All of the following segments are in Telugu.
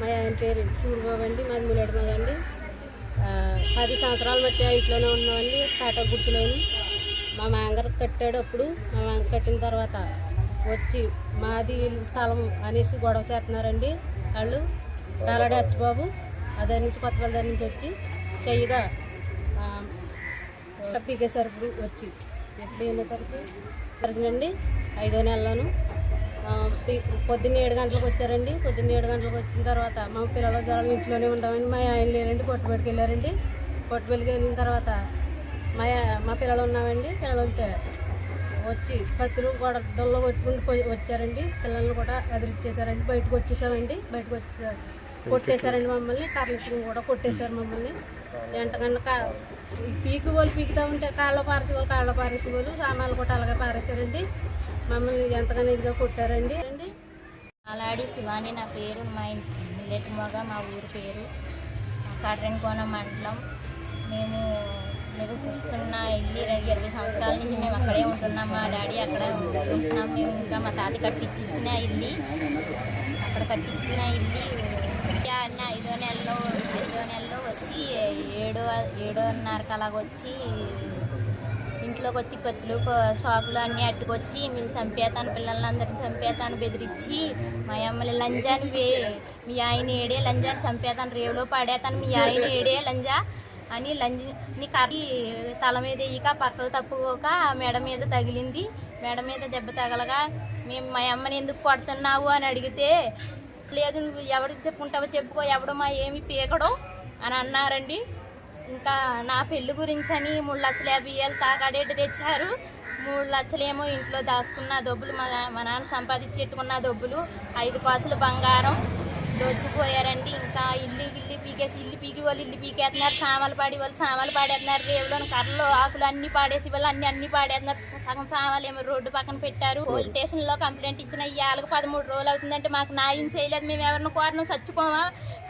మా ఆయన పేరు సూరిబాబు అండి మాది ములేడు అండి పది సంవత్సరాలు బట్టి ఆ ఇంట్లోనే ఉన్నామండి టాటా గుర్తులోని మా మాంగారు కట్టాడు అప్పుడు. మా మాంగ కట్టిన తర్వాత వచ్చి మాది స్థలం అనేసి గొడవ చేస్తున్నారండి వాళ్ళు. గాలాడి అచ్చిబాబు అదే నుంచి కొత్తపల్లి దగ్గర నుంచి వచ్చి చెయ్యగా పీకే సరుకులు వచ్చి. ఎప్పుడు వెళ్ళే సరుకు జరిగిందండి ఐదో నెలలోను. పొద్దున్న ఏడు గంటలకు వచ్చారండి. పొద్దున్న ఏడు గంటలకు వచ్చిన తర్వాత మా పిల్లలు జనం ఇంట్లోనే ఉంటామని మా ఆయన లేరండి కొట్టుబడికి వెళ్ళారండి. కొట్టుబడికి వెళ్ళిన తర్వాత మా మా పిల్లలు ఉన్నామండి. పిల్లలు ఉంటే వచ్చి కత్తులు గొడవల్లో కొట్టుకుంటూ వచ్చారండి. పిల్లల్ని కూడా అదిరిచ్చేసారండి. బయటకు వచ్చేసామండి. బయటకు వచ్చేసారు కొట్టేశారండి మమ్మల్ని. కర్రలు కూడా కొట్టేశారు మమ్మల్ని. ఎంతకన్నా పీకి వాళ్ళు పీకుతా ఉంటే కాళ్ళ పారేసే వాళ్ళు కాళ్ళ పారేసే వాళ్ళు సామాన్లు కూడా అలాగే పారేస్తారండి. మమ్మల్ని ఎంతగానో ఇదిగా కొట్టారండి. అండి. అలాడి శివాని నా పేరు మా ఇంటి మొగ మా ఊరి పేరు. కాట్రెన్కోన మండలం. మేము నివసిస్తున్న ఇల్లు రెండు ఇరవై సంవత్సరాల నుంచి మేము అక్కడే ఉంటున్నాం. మా డాడీ అక్కడ ఉంటున్నాం. మేము ఇంకా మా తాత కట్టించిన ఇల్లు అక్కడ కట్టించిన ఇల్లు అన్న ఐదో నెలలో ఐదో నెలలో వచ్చి ఏడో ఏడోన్నరకు అలాగ వచ్చి ఇంట్లోకి వచ్చి కత్తులు షాకులు అన్నీ అట్టుకొచ్చి మేము చంపేతాను పిల్లలందరినీ చంపేతాను బెదిరించి మా అమ్మని లంజాని వే- మీ ఆయన ఏడే లంజా చంపేతాను రేవులో పాడేతాను మీ ఆయన ఏడే లంజా అని లంజని కర్రీ తల మీద ఇక పక్కకు తప్పుకోక మెడ మీద తగిలింది. మెడ మీద దెబ్బ తగలగా మేము మా అమ్మని ఎందుకు కొడుతున్నావు? అని అడిగితే లేదు నువ్వు ఎవరికి చెప్పుకుంటావో చెప్పుకో ఎవడో మా ఏమి పీకడం అని అన్నారండి. ఇంకా నా పెళ్ళి గురించి అని మూడు లక్షల యాభై వేలు తాకాడేటి తెచ్చారు. మూడు లక్షలేమో ఇంట్లో దాచుకున్న డబ్బులు మా మా నాన్న సంపాదించేట్టుకున్న డబ్బులు ఐదు కాసులు బంగారం దోచుకుపోయారండి. ఇంకా ఇల్లు ఇల్లు పీకేసి ఇల్లు పీకి వాళ్ళు ఇల్లు పీకేస్తున్నారు సామాలు పాడి వాళ్ళు సామాలు పాడేస్తున్నారు రేవులోని కర్రలు ఆకులు అన్ని పాడేసి వాళ్ళు అన్ని అన్ని పాడేస్తున్నారు సగం సామాలు ఏమో రోడ్డు పక్కన పెట్టారు. పోలీస్ స్టేషన్లో కంప్లైంట్ ఇచ్చిన ఇవాళకు పదమూడు రోజులు అవుతుందంటే మాకు న్యాయం చేయలేదు. మేము ఎవరిని కోరిన చచ్చిపోమా?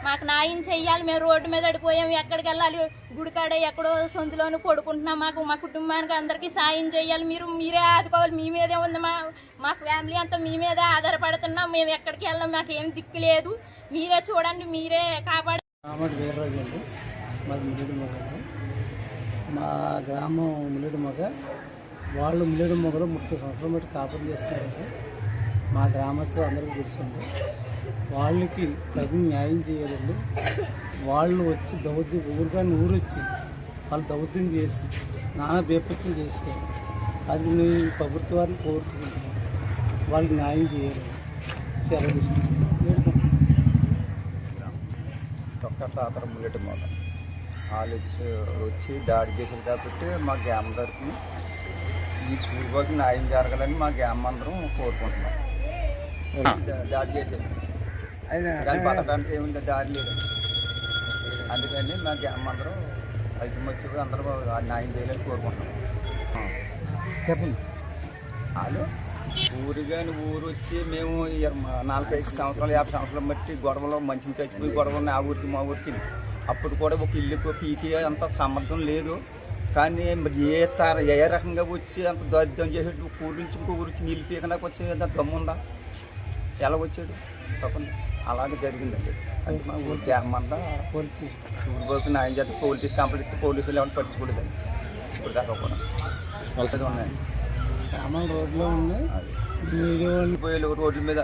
మాకు న్యాయం చేయాలి. మేము రోడ్డు మీద పడిపోయాం ఎక్కడికి వెళ్ళాలి? గుడికాడ ఎక్కడో సొంతలోను పడుకుంటున్నాం. మాకు మా కుటుంబానికి అందరికీ సాయం చేయాలి. మీరు మీరే ఆదుకోవాలి. మీ మీదే ఉంది మా మా ఫ్యామిలీ అంతా మీ మీద ఆధారపడుతున్నాం. మేము ఎక్కడికి వెళ్ళాం? మాకు ఏం దిక్కు లేదు. మీరే చూడండి మీరే కాపాడు రామటి వీర్రాజు అండి. మాది ములేడు మొగ మా గ్రామం ములేడు మొగ. వాళ్ళు ములేడు మొగలు ముప్పై సంవత్సరం బట్టి కాపురం చేస్తున్నారండి. మా గ్రామస్తులు అందరికీ తెలుసండి. వాళ్ళకి తగిన న్యాయం చేయాలండి. వాళ్ళు వచ్చి దౌత్యం ఊరుగాని ఊరు వచ్చి వాళ్ళు దౌత్యం చేసి నానా బేపత్యం చేస్తే అది నేను ప్రభుత్వాన్ని కోరుతున్నాను వాళ్ళకి న్యాయం చేయాలి. సెలవు ఒక్క తాతర ముల్లెటి మొద వాళ్ళు వచ్చి వచ్చి దాడి చేశారు కాబట్టి మా గ్రామం తరఫున ఈ సూర్యబాబుకి న్యాయం జరగాలని మా గ్రామం అందరం కోరుకుంటున్నాం. దాడి చేశారు దాన్ని బతకడానికి ఏమి దారి లేదు అందుకని మా గ్రామం అందరం ఐకమత్యం అందరూ న్యాయం చేయాలని కోరుకుంటున్నాం. చెప్పండి. వాళ్ళు ఊరు కానీ ఊరు వచ్చి మేము నలభై ఐదు సంవత్సరాలు యాభై సంవత్సరాలు బట్టి గొడవలు మంచి చచ్చిపోయి గొడవలు ఉన్నాయి ఆ ఊరికి మా ఊరికి. అప్పుడు కూడా ఒక ఇల్లు పీకి అంత సమర్థం లేదు. కానీ మరి ఏ తార ఏ రకంగా వచ్చి అంత దరిద్రం చేసేట్టు ఊరు నుంచి ఇంకో ఊరు వచ్చి నీళ్ళు పీకడానికి వచ్చే దమ్ముందా ఎలా వచ్చాడు? చెప్పండి అలాగే జరిగిందండి. అంటే మా ఊరు గ్రామంతా పోలీసు ఊరిపోయి న్యాయం చేస్తే పోలీస్ కంప్లైంట్ పోలీసులు ఎవరు పట్టించుకోలేదండి. ఇప్పుడు దాకా కూడా. అది ఉన్నాయి. సామాన్ రోడ్లో పోయే రోడ్ల మీద